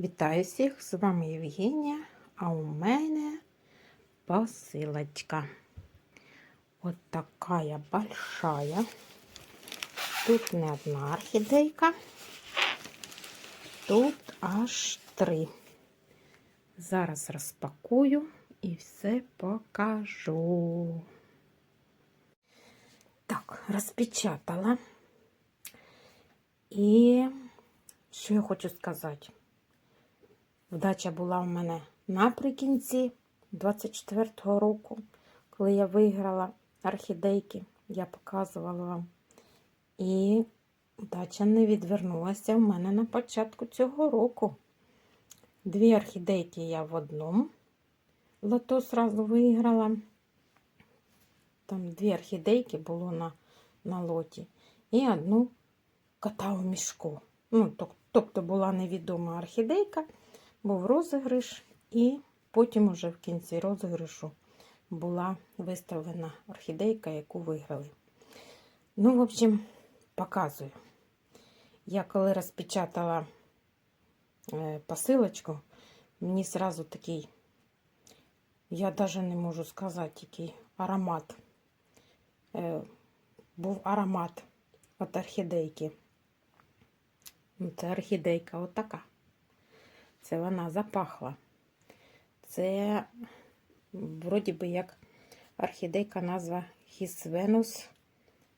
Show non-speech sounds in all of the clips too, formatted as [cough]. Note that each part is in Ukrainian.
Вітаю всіх! З вами Євгенія, а у мене посилочка. От така большая. Тут не одна орхідейка, тут аж три. Зараз розпакую і все покажу. Так, розпечатала. І що я хочу сказати? Вдача була в мене наприкінці 24-го року, коли я виграла орхідейки, я показувала вам. І вдача не відвернулася в мене на початку цього року. Дві орхідейки я в одному лото сразу виграла. Там дві орхідейки було на, на лоті. І одну кота у мішку. Ну, тобто була невідома орхідейка був розіграш, і потім уже в кінці розіграшу була виставлена орхідейка, яку виграли. Ну, в общем, показую. Я коли розпечатала е, посилочку, мені сразу такий, я навіть не можу сказати, який аромат. Е, був аромат від орхідейки. Це орхідейка отака. Це вона запахла. Це, вроді би, як орхідейка назва His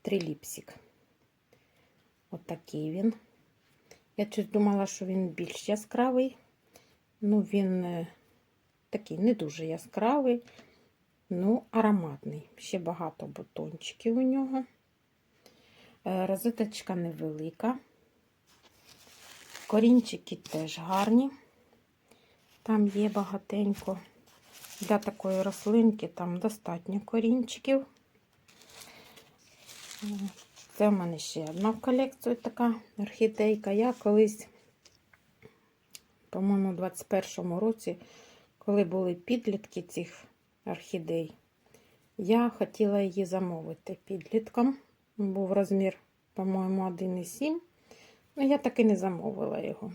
Триліпсік. Отакий він. Я щось думала, що він більш яскравий. Ну, він е, такий не дуже яскравий, ну, ароматний. Ще багато бутончиків у нього. Е, розеточка невелика. Корінчики теж гарні. Там є багатенько. Для такої рослинки там достатньо корінчиків. Це в мене ще одна в колекцію така орхідейка. Я колись, по-моєму, у 21-му році, коли були підлітки цих орхідей, я хотіла її замовити підлітком. Був розмір, по-моєму, 1,7. Ну, я так і не замовила його.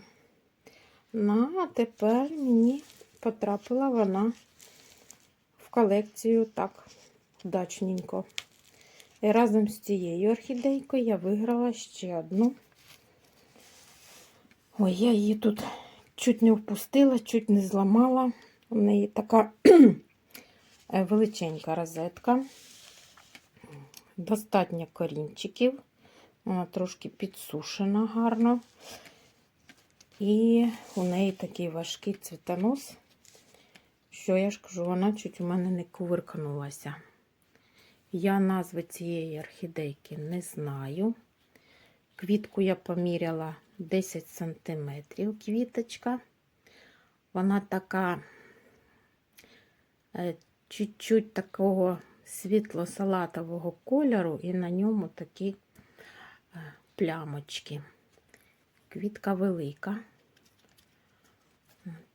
Ну, а тепер мені потрапила вона в колекцію так вдачненько. І разом з цією орхідейкою я виграла ще одну. Ой, я її тут чуть не впустила, чуть не зламала. У неї така [clears throat] величенька розетка. Достатньо корінчиків. Вона трошки підсушена гарно. І у неї такий важкий цвітонос, що я ж кажу, вона чуть у мене не кувиркнулася. Я назви цієї орхідейки не знаю. Квітку я поміряла 10 см квіточка. Вона така е, чуть-чуть такого світло-салатового кольору, і на ньому такі е, плямочки. Квітка велика.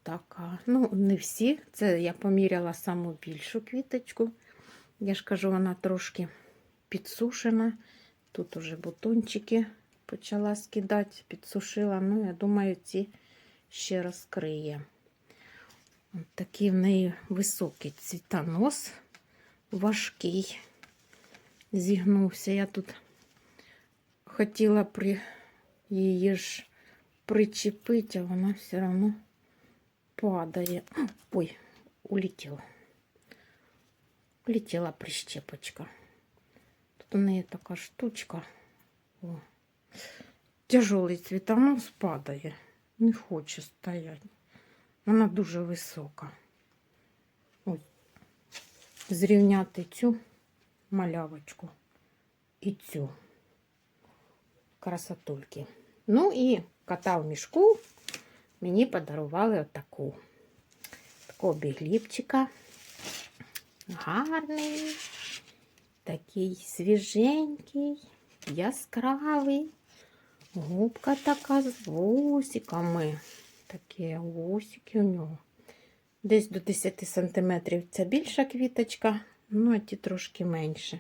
Така. Ну, не всі. Це я поміряла саму більшу квіточку. Я ж кажу, вона трошки підсушена. Тут уже бутончики почала скидати, підсушила. Ну, я думаю, ці ще розкриє. От такий в неї високий цвітонос, важкий. Зігнувся. Я тут хотіла при її ж причепити, а вона все одно падає. Ой, улетіла. Улетіла прищепочка. Тут у неї така штучка. О. Тяжелий цвітонос падає. Не хоче стояти. Вона дуже висока. Ось. Зрівняти цю малявочку і цю Красотульки. Ну і кота в мішку мені подарували отаку. Такого бігліпчика. Гарний, такий свіженький, яскравий. Губка така з вусиками. Такі вусики у нього. Десь до 10 см це більша квіточка, ну а ті трошки менше.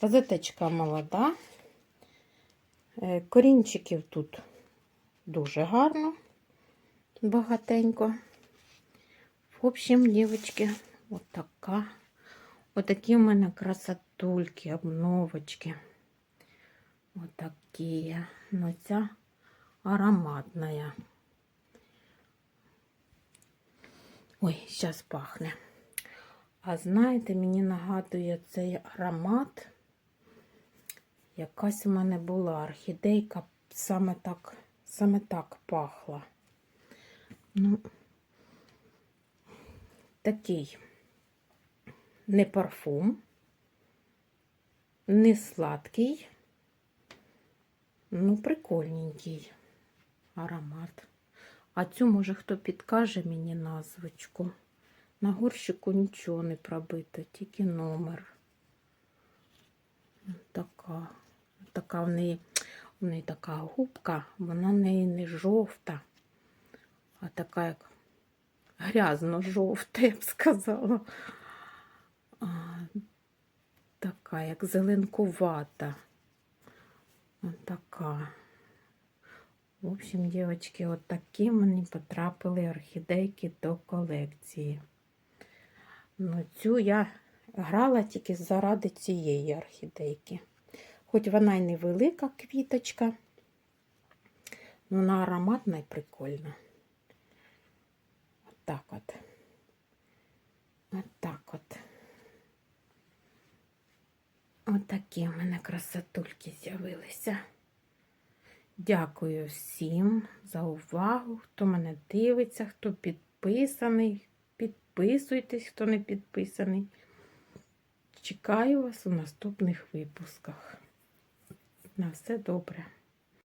Розеточка молода. Е, корінчиків тут дуже гарно. багатенько. В общем, дівчатки, от така. Отакі у мене красотульки, обновочки. Отакі. Ну, ця ароматная. Ой, зараз пахне. А знаєте, мені нагадує цей аромат. Якась у мене була орхідейка, саме так, саме так пахла. Ну, такий не парфум, не сладкий, ну, прикольненький аромат. А цю, може, хто підкаже мені назвочку. На горщику нічого не пробито, тільки номер. Така. Така в неї, в неї така губка, вона в неї не жовта, а така як грязно-жовта, я б сказала. А, така, як зеленкувата. От така. В общем, дівчатки, от такі мені потрапили орхідейки до колекції. Ну, цю я грала тільки заради цієї орхідейки. Хоч вона й невелика квіточка, але вона ароматна і прикольна. От так от. От так от. От в мене красотульки з'явилися. Дякую всім за увагу, хто мене дивиться, хто підписаний. Підписуйтесь, хто не підписаний. Чекаю вас у наступних випусках. На все добре.